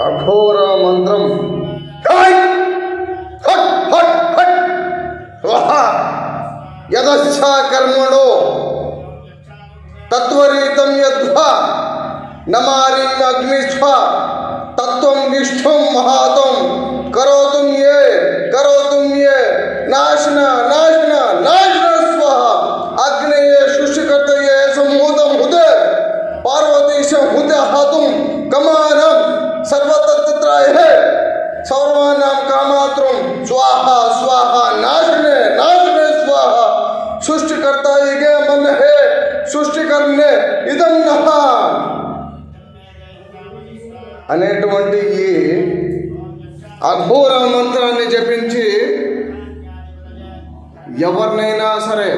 अघोर मंत्र यदच्छा कर्मणो। तत्वरीत यद्वा। नमारी अग्निष्ठ। तत्व निष्ठ महात। करो तुम ये करो तुम ये। नाशन नाशन नाशन स्व अग्नि ये शुष्क करते ये सम्मोदम हुदे पार्वती से हुदे कमाना సృష్టికర్ణే అనేటువంటి ఈ అఘోర మంత్రాన్ని జపించి ఎవరినైనా సరే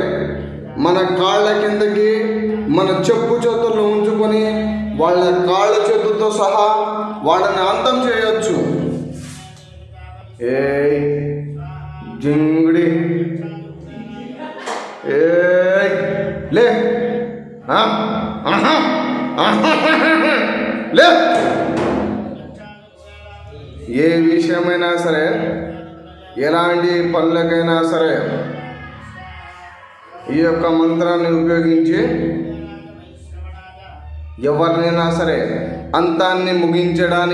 మన కాళ్ళ కిందకి మన చెప్పు చేతుల్లో ఉంచుకొని వాళ్ళ కాళ్ళ చేతులతో సహా వాళ్ళని అంతం చేయొచ్చు. ఏ జింగుడి. ఏ లే. లే. ఏ విషయమైనా సరే ఎలాంటి పనులకైనా సరే ఈ యొక్క మంత్రాన్ని ఉపయోగించి ఎవరినైనా సరే అంతాన్ని ముగించడానికి